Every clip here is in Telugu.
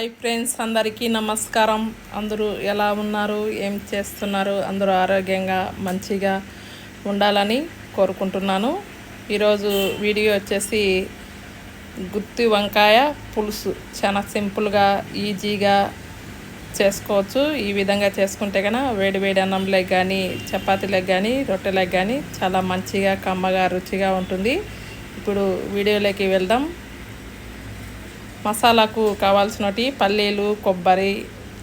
హాయ్ ఫ్రెండ్స్ అందరికీ నమస్కారం. అందరూ ఎలా ఉన్నారు? ఏం చేస్తున్నారు? అందరూ ఆరోగ్యంగా మంచిగా ఉండాలని కోరుకుంటున్నాను. ఈరోజు వీడియో వచ్చేసి గుత్తి వంకాయ పులుసు. చాలా సింపుల్గా ఈజీగా చేసుకోవచ్చు. ఈ విధంగా చేసుకుంటే కన్నా వేడి వేడి అన్నంలోకి కానీ చపాతీలకు కానీ రొట్టెలకు కానీ చాలా మంచిగా కమ్మగా రుచిగా ఉంటుంది. ఇప్పుడు వీడియోలోకి వెళ్దాం. మసాలాకు కావాల్సినవి పల్లీలు కొబ్బరి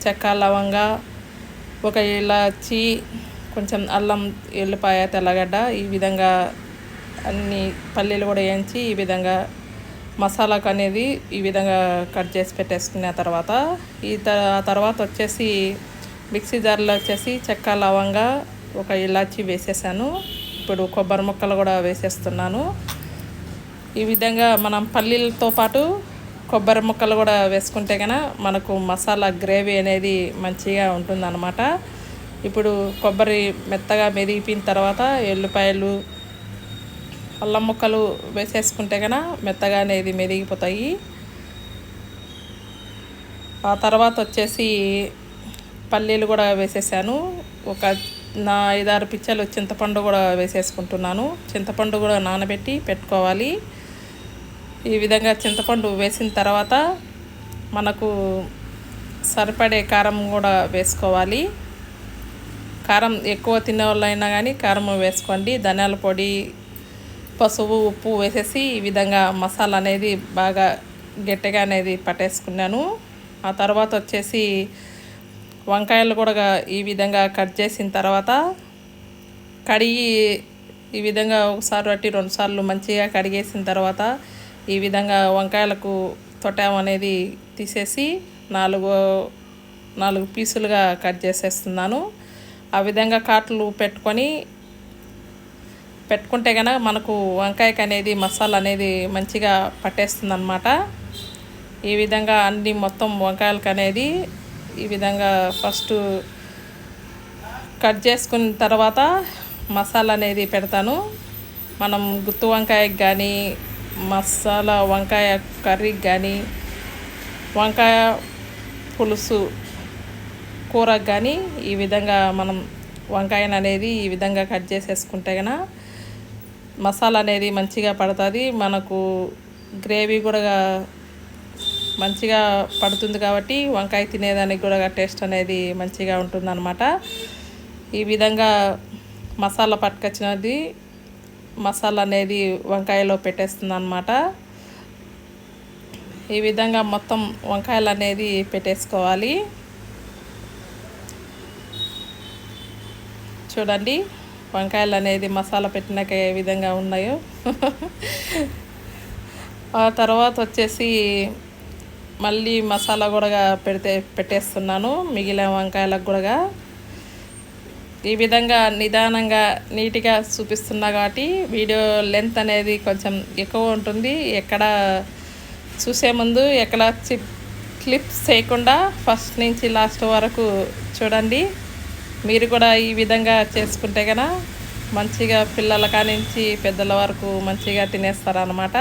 చెక్క లవంగ ఒక ఇలాచి కొంచెం అల్లం ఎల్లిపాయ తెల్లగడ్డ ఈ విధంగా అన్ని పల్లీలు కూడా వేయించి ఈ విధంగా మసాలాకు అనేది ఈ విధంగా కట్ చేసి పెట్టేసుకున్న తర్వాత ఈ తర్వాత వచ్చేసి మిక్సీ జార్లో వచ్చేసి చెక్క లవంగ ఒక ఇలాచి వేసేసాను. ఇప్పుడు కొబ్బరి ముక్కలు కూడా వేసేస్తున్నాను. ఈ విధంగా మనం పల్లీలతో పాటు కొబ్బరి ముక్కలు కూడా వేసుకుంటే కనుక మనకు మసాలా గ్రేవీ అనేది మంచిగా ఉంటుందన్నమాట. ఇప్పుడు కొబ్బరి మెత్తగా మెదిగిపోయిన తర్వాత ఎల్లిపాయలు అల్లం ముక్కలు వేసేసుకుంటే కనుక మెత్తగా అనేది మెదిగిపోతాయి. ఆ తర్వాత వచ్చేసి పల్లీలు కూడా వేసేసాను. ఒక నా ఐదారు పిచ్చలు చింతపండు కూడా వేసేసుకుంటున్నాను. చింతపండు కూడా నానబెట్టి పెట్టుకోవాలి. ఈ విధంగా చింతపండు వేసిన తర్వాత మనకు సరిపడే కారం కూడా వేసుకోవాలి. కారం ఎక్కువ తినే వాళ్ళైనా కానీ కారం వేసుకోండి. ధనియాల పొడి పసుపు ఉప్పు వేసేసి ఈ విధంగా మసాలా అనేది బాగా గట్టిగా అనేది పట్టేసుకున్నాను. ఆ తర్వాత వచ్చేసి వంకాయలు కూడా ఈ విధంగా కట్ చేసిన తర్వాత కడిగి ఈ విధంగా ఒకసారి బట్టి రెండుసార్లు మంచిగా కడిగేసిన తర్వాత ఈ విధంగా వంకాయలకు తొటాం అనేది తీసేసి నాలుగు నాలుగు పీసులుగా కట్ చేసేస్తున్నాను. ఆ విధంగా కాట్లు పెట్టుకొని పెట్టుకుంటే కనుక మనకు వంకాయకి అనేది మసాలా అనేది మంచిగా పట్టేస్తుంది అనమాట ఈ విధంగా అన్ని మొత్తం వంకాయలకు అనేది ఈ విధంగా ఫస్ట్ కట్ చేసుకున్న తర్వాత మసాలా అనేది పెడతాను. మనం గుత్తు వంకాయకి కానీ మసాలా వంకాయ కర్రీ కానీ వంకాయ పులుసు కూర కానీ ఈ విధంగా మనం వంకాయను అనేది ఈ విధంగా కట్ చేసేసుకుంటే కనుక మసాలా అనేది మంచిగా పడుతుంది. మనకు గ్రేవీ కూడా మంచిగా పడుతుంది కాబట్టి వంకాయ తినేదానికి కూడా టేస్ట్ అనేది మంచిగా ఉంటుందన్నమాట. ఈ విధంగా మసాలా పట్టుకొచ్చినది మసాలా అనేది వంకాయలో పెట్టేస్తుంది అనమాట ఈ విధంగా మొత్తం వంకాయలు అనేది పెట్టేసుకోవాలి. చూడండి వంకాయలు అనేది మసాలా పెట్టినాక ఏ విధంగా ఉన్నాయో. ఆ తర్వాత వచ్చేసి మళ్ళీ మసాలా కూడా పెడితే పెట్టేస్తున్నాను. మిగిలిన వంకాయలకు కూడా ఈ విధంగా నిదానంగా నీట్గా చూపిస్తున్నా కాబట్టి వీడియో లెంత్ అనేది కొంచెం ఎక్కువ ఉంటుంది. ఎక్కడ చూసే ముందు ఎక్కడ క్లిప్స్ చేయకుండా ఫస్ట్ నుంచి లాస్ట్ వరకు చూడండి. మీరు కూడా ఈ విధంగా చేసుకుంటే కనుక మంచిగా పిల్లల కానించి పెద్దల వరకు మంచిగా తినేస్తారనమాట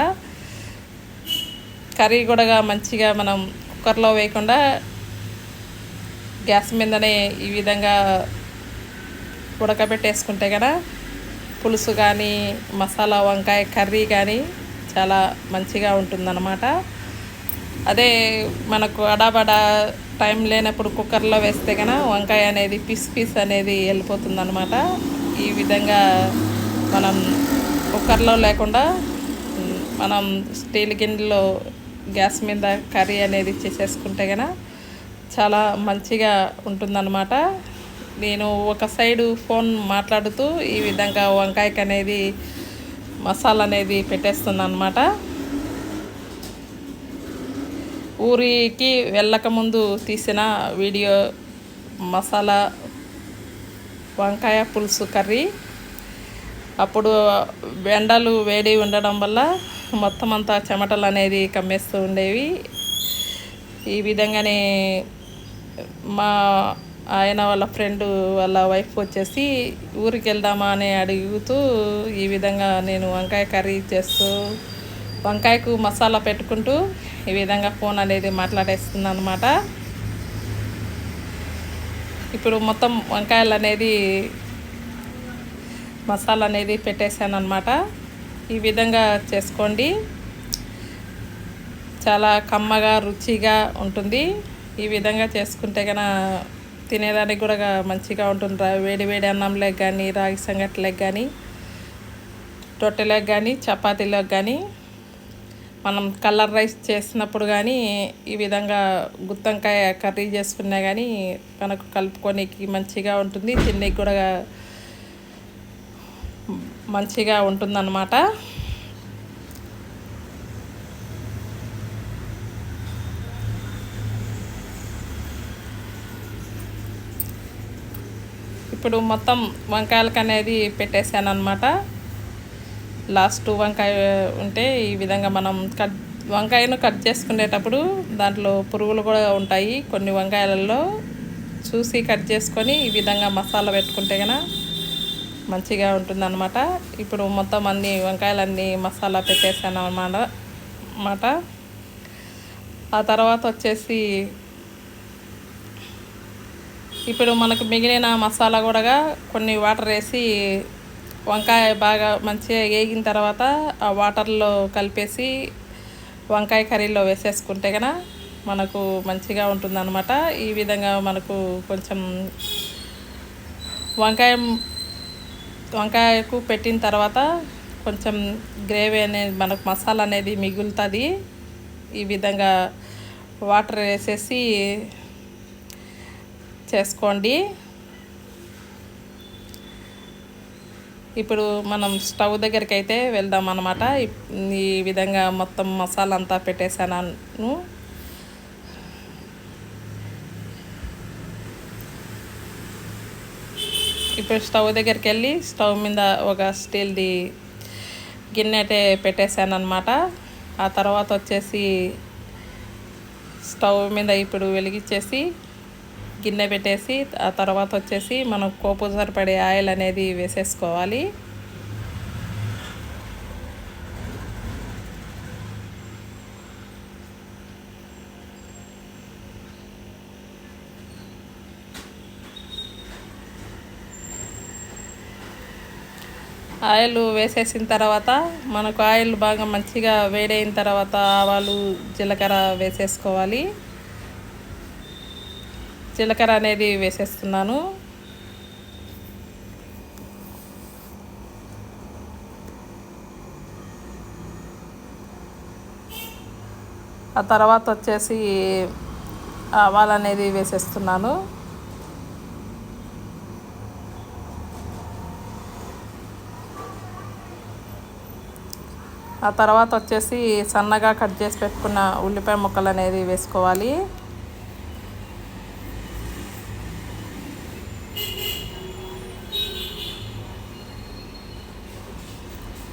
కర్రీ కూడా మంచిగా మనం కుక్కర్లో వేయకుండా గ్యాస్ మీదనే ఈ విధంగా ఉడకబెట్టేసుకుంటే కదా పులుసు కానీ మసాలా వంకాయ కర్రీ కానీ చాలా మంచిగా ఉంటుందన్నమాట. అదే మనకు అడాబడా టైం లేనప్పుడు కుక్కర్లో వేస్తే కనుక వంకాయ అనేది పీస్ పీస్ అనేది వెళ్ళిపోతుంది అనమాట ఈ విధంగా మనం కుక్కర్లో లేకుండా మనం స్టీల్ గిన్నెలో గ్యాస్ మీద కర్రీ అనేది చేసేసుకుంటే కనుక చాలా మంచిగా ఉంటుందన్నమాట. నేను ఒక సైడు ఫోన్ మాట్లాడుతూ ఈ విధంగా వంకాయకి అనేది మసాలా అనేది పెట్టేస్తున్నాను అనమాట ఊరికి వెళ్ళకముందు తీసిన వీడియో మసాలా వంకాయ పులుసు కర్రీ. అప్పుడు బెండలు వేడి ఉండడం వల్ల మొత్తం అంతా చెమటలు అనేది కమ్మేస్తూ ఉండేవి. ఈ విధంగానే మా ఆయన వాళ్ళ ఫ్రెండ్ వాళ్ళ వైఫ్ వచ్చేసి ఊరికి వెళ్దామా అని అడుగుతూ ఈ విధంగా నేను వంకాయ కర్రీ చేస్తూ వంకాయకు మసాలా పెట్టుకుంటూ ఈ విధంగా ఫోన్ అనేది మాట్లాడేస్తున్నాను అనమాట ఇప్పుడు మొత్తం వంకాయలు అనేది మసాలా అనేది పెట్టేశాను అనమాట ఈ విధంగా చేసుకోండి. చాలా కమ్మగా రుచిగా ఉంటుంది. ఈ విధంగా చేసుకుంటే కన తినేదానికి కూడా మంచిగా ఉంటుంది రా- వేడి వేడి అన్నంలోకి కానీ రాగి సంగట్లకు కానీ రొట్టెలకు కానీ చపాతీలకు కానీ మనం కలర్ రైస్ చేసినప్పుడు కానీ ఈ విధంగా గుత్తంకాయ కర్రీ చేసుకున్నా కానీ మనకు కలుపుకోనికి మంచిగా ఉంటుంది తినేకి కూడా మంచిగా ఉంటుందన్నమాట. ఇప్పుడు మొత్తం వంకాయలకు అనేది పెట్టేశాను అనమాట లాస్ట్ వంకాయ ఉంటే ఈ విధంగా మనం కట్ వంకాయను కట్ చేసుకునేటప్పుడు దాంట్లో పురుగులు కూడా ఉంటాయి కొన్ని వంకాయలలో. చూసి కట్ చేసుకొని ఈ విధంగా మసాలా పెట్టుకుంటే కనుక మంచిగా ఉంటుందన్నమాట. ఇప్పుడు మొత్తం అన్ని వంకాయలన్నీ మసాలా పెట్టేసాను అన్నమాట ఆ తర్వాత వచ్చేసి ఇప్పుడు మనకు మిగిలిన మసాలా కూడా కొన్ని వాటర్ వేసి వంకాయ బాగా మంచిగా వేగిన తర్వాత ఆ వాటర్లో కలిపేసి వంకాయ కర్రీలో వేసేసుకుంటే కనుక మనకు మంచిగా ఉంటుందన్నమాట. ఈ విధంగా మనకు కొంచెం వంకాయ వంకాయకు పెట్టిన తర్వాత కొంచెం గ్రేవీ అనేది మనకు మసాలా అనేది మిగులుతుంది. ఈ విధంగా వాటర్ వేసేసి చేసుకోండి. ఇప్పుడు మనం స్టవ్ దగ్గరికి అయితే వెళ్దాం అనమాట ఈ విధంగా మొత్తం మసాలా అంతా పెట్టేశాను. ఇప్పుడు స్టవ్ దగ్గరికి వెళ్ళి స్టవ్ మీద ఒక స్టీల్ది గిన్నె పెట్టేశాను అనమాట ఆ తర్వాత వచ్చేసి స్టవ్ మీద ఇప్పుడు వెలిగించేసి గిన్నె పెట్టేసి ఆ తర్వాత వచ్చేసి మనం కోపు సరిపడే ఆయిల్ అనేది వేసేసుకోవాలి. ఆయిల్ వేసేసిన తర్వాత మనకు ఆయిల్ బాగా మంచిగా వేడైన తర్వాత ఆవాలు జీలకర్ర వేసేసుకోవాలి. జీలకర్ర అనేది వేసేస్తున్నాను. ఆ తర్వాత వచ్చేసి ఆవాలు అనేది వేసేస్తున్నాను. ఆ తర్వాత వచ్చేసి సన్నగా కట్ చేసి పెట్టుకున్న ఉల్లిపాయ ముక్కలు అనేది వేసుకోవాలి.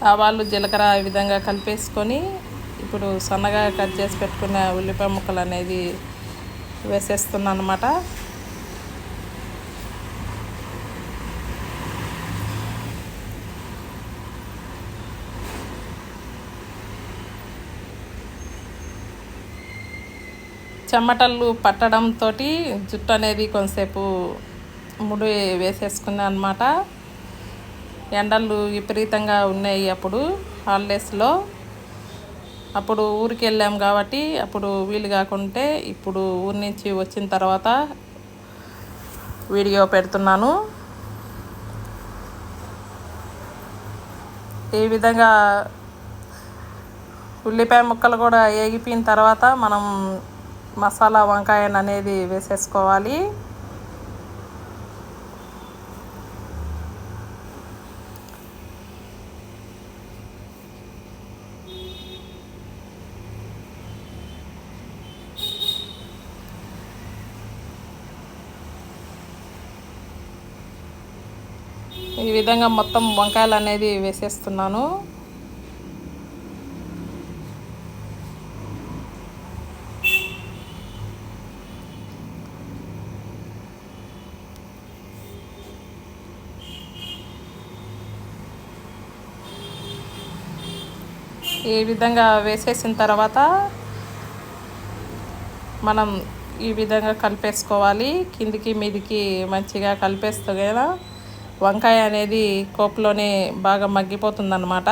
ఆవాలు జీలకర్ర ఈ విధంగా కలిపేసుకొని ఇప్పుడు సన్నగా కట్ చేసి పెట్టుకున్న ఉల్లిపాయ ముక్కలు అనేది వేసేస్తున్నాను అనమాట చెమటలు పట్టడంతో జుట్టు అనేది కొంతసేపు ముడి వేసేసుకున్నాను అనమాట ఎండలు విపరీతంగా ఉన్నాయి అప్పుడు హాలిడేస్లో. అప్పుడు ఊరికి వెళ్ళాం కాబట్టి అప్పుడు వీలు కాకుంటే ఇప్పుడు ఊరి నుంచి వచ్చిన తర్వాత వీడియో పెడుతున్నాను. ఈ విధంగా ఉల్లిపాయ ముక్కలు కూడా ఏగిపోయిన తర్వాత మనం మసాలా వంకాయను అనేది వేసేసుకోవాలి. విధంగా మొత్తం వంకాయలు అనేది వేసేస్తున్నాను. ఈ విధంగా వేసేసిన తర్వాత మనం ఈ విధంగా కలిపేసుకోవాలి. కిందికి మీదికి మంచిగా కలిపేస్తే కదా. వంకాయ అనేది కోపులోనే బాగా మగ్గిపోతుందన్నమాట.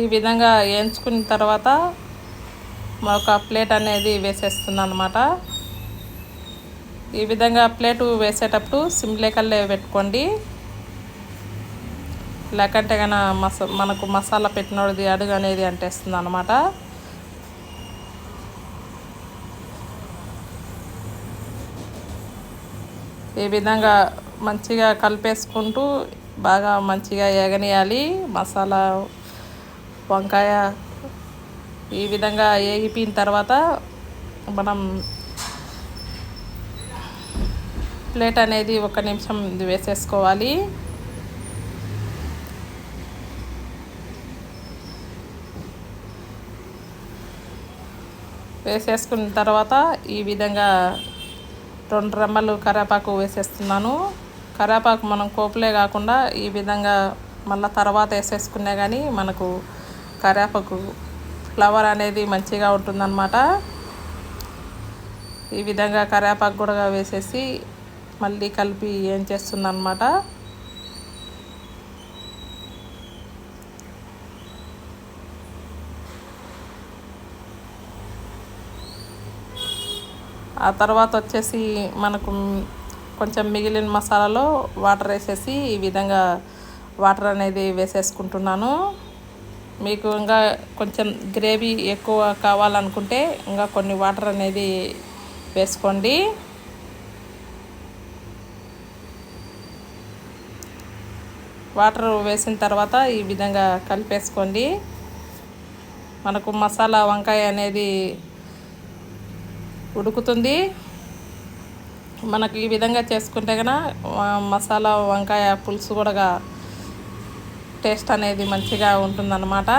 ఈ విధంగా వేయించుకున్న తర్వాత ఒక ప్లేట్ అనేది వేసేస్తున్నాను అనమాట ఈ విధంగా ప్లేటు వేసేటప్పుడు సిమ్లేకల్లే పెట్టుకోండి. లేకంటే కన మస మనకు మసాలా పెట్టినది అడుగు అనేది అంటేస్తుంది అనమాట ఈ విధంగా మంచిగా కలిపేసుకుంటూ బాగా మంచిగా ఎగనియాలి మసాలా వంకాయ ఈ విధంగా ఏగిపోయిన తర్వాత మనం ప్లేట్ అనేది ఒక నిమిషం వేసేసుకోవాలి. వేసేసుకున్న తర్వాత ఈ విధంగా రెండు రెమ్మలు కరేపాకు వేసేస్తున్నాను. కరేపాకు మనం కోపులే కాకుండా ఈ విధంగా మళ్ళీ తర్వాత వేసేసుకున్నా కానీ మనకు కరేపాకు ఫ్లవర్ అనేది మంచిగా ఉంటుందన్నమాట. ఈ విధంగా కరేపాకు కూడా వేసేసి మళ్ళీ కలిపి ఏం చేస్తుందన్నమాట? ఆ తర్వాత వచ్చేసి మనకు కొంచెం మిగిలిన మసాలాలో వాటర్ వేసేసి ఈ విధంగా వాటర్ అనేది వేసేసుకుంటున్నాను. మీకు ఇంకా కొంచెం గ్రేవీ ఎక్కువ కావాలనుకుంటే ఇంకా కొన్ని వాటర్ అనేది వేసుకోండి. వాటర్ వేసిన తర్వాత ఈ విధంగా కలిపేసుకోండి. మనకు మసాలా వంకాయ అనేది ఉడుకుతుంది. మనకు ఈ విధంగా చేసుకుంటే కనుక మసాలా వంకాయ పులుసు కూడా టేస్ట్ అనేది మంచిగా ఉంటుందన్నమాట.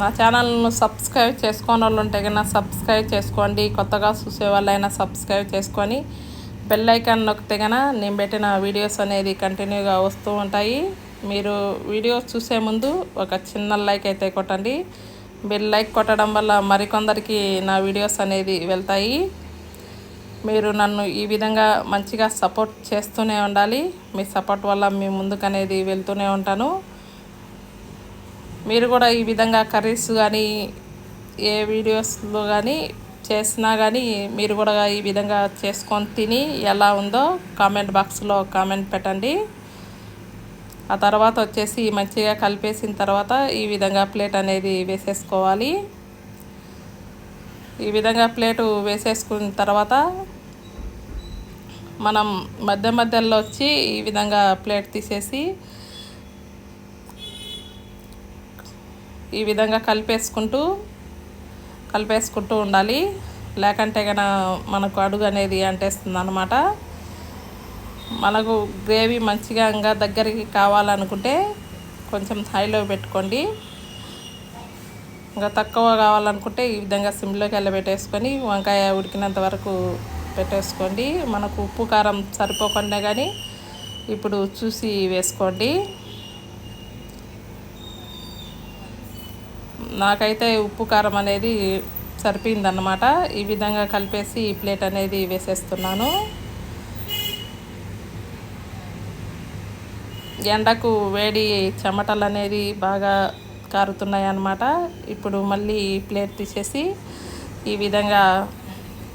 నా ఛానల్ను సబ్స్క్రైబ్ చేసుకోని వాళ్ళు ఉంటే కన్నా సబ్స్క్రైబ్ చేసుకోండి. కొత్తగా చూసే వాళ్ళైనా సబ్స్క్రైబ్ చేసుకొని బెల్ ఐకాన్ నొక్కితే కన్నా నేను పెట్టిన వీడియోస్ అనేది కంటిన్యూగా వస్తూ ఉంటాయి. మీరు వీడియోస్ చూసే ముందు ఒక చిన్న లైక్ అయితే కొట్టండి. మీరు లైక్ కొట్టడం వల్ల మరికొందరికి నా వీడియోస్ అనేది వెళ్తాయి. మీరు నన్ను ఈ విధంగా మంచిగా సపోర్ట్ చేస్తూనే ఉండాలి. మీ సపోర్ట్ వల్ల మీ ముందుకు అనేది వెళ్తూనే ఉంటాను. మీరు కూడా ఈ విధంగా కర్రీస్ కానీ ఏ వీడియోస్లో కానీ చేసినా కానీ మీరు కూడా ఈ విధంగా చేసుకొని తిని ఎలా ఉందో కామెంట్ బాక్స్లో కామెంట్ పెట్టండి. ఆ తర్వాత వచ్చేసి మంచిగా కలిపేసిన తర్వాత ఈ విధంగా ప్లేట్ అనేది వేసేసుకోవాలి. ఈ విధంగా ప్లేటు వేసేసుకున్న తర్వాత మనం మధ్య మధ్యలో వచ్చి ఈ విధంగా ప్లేట్ తీసేసి ఈ విధంగా కలిపేసుకుంటూ కలిపేసుకుంటూ ఉండాలి. లేకంటే కనుక మనకు అడుగు అనేది అంటేస్తుంది అనమాట మనకు గ్రేవీ మంచిగా ఇంకా దగ్గరికి కావాలనుకుంటే కొంచెం హైలో పెట్టుకోండి. ఇంకా తక్కువ కావాలనుకుంటే ఈ విధంగా సిమ్లోకి వెళ్ళబెట్టేసుకొని వంకాయ ఉడికినంత వరకు పెట్టేసుకోండి. మనకు ఉప్పు కారం సరిపోకుండా కానీ ఇప్పుడు చూసి వేసుకోండి. నాకైతే ఉప్పు కారం అనేది సరిపోయిందన్నమాట. ఈ విధంగా కలిపేసి ఈ ప్లేట్ అనేది వేసేస్తున్నాను. ఎండకు వేడి చెమటలు అనేది బాగా కారుతున్నాయి అన్నమాట ఇప్పుడు మళ్ళీ ప్లేట్ తీసేసి ఈ విధంగా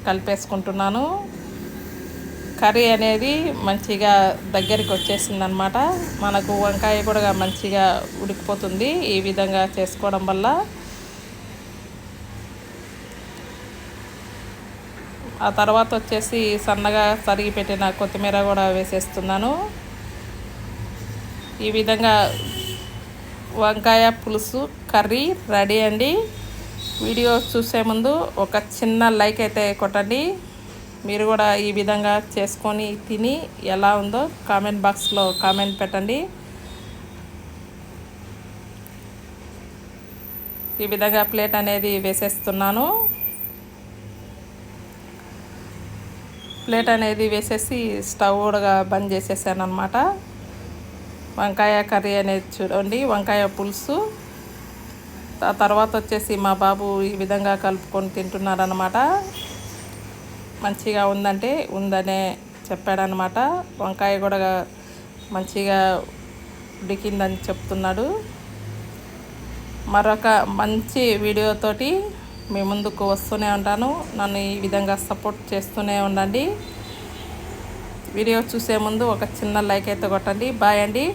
కలిపేసుకుంటున్నాను. కర్రీ అనేది మంచిగా దగ్గరికి వచ్చేసింది అనమాట మనకు వంకాయ కూడా మంచిగా ఉడికిపోతుంది ఈ విధంగా చేసుకోవడం వల్ల. ఆ తర్వాత వచ్చేసి సన్నగా తరిగి పెట్టిన కొత్తిమీర కూడా వేసేస్తున్నాను. ఈ విధంగా వంకాయ పులుసు కర్రీ రెడీ అండి. వీడియో చూసే ముందు ఒక చిన్న లైక్ అయితే కొట్టండి. మీరు కూడా ఈ విధంగా చేసుకొని తిని ఎలా ఉందో కామెంట్ బాక్స్లో కామెంట్ పెట్టండి. ఈ విధంగా ప్లేట్ అనేది వేసేస్తున్నాను. ప్లేట్ అనేది వేసేసి స్టవ్ కూడా బంద్ చేసేసాను అనమాట వంకాయ కర్రీ అనేది చూడండి వంకాయ పులుసు. ఆ తర్వాత వచ్చేసి మా బాబు ఈ విధంగా కలుపుకొని తింటున్నారనమాట మంచిగా ఉందంటే ఉందనే చెప్పాడనమాట వంకాయ కూడా మంచిగా ఉడికిందని చెప్తున్నాడు. మరొక మంచి వీడియోతోటి మీ ముందుకు వస్తూనే ఉంటాను. నన్ను ఈ విధంగా సపోర్ట్ చేస్తూనే ఉండండి. వీడియో చూసే ముందు ఒక చిన్న లైక్ అయితే కొట్టండి. బాయ్ అండి.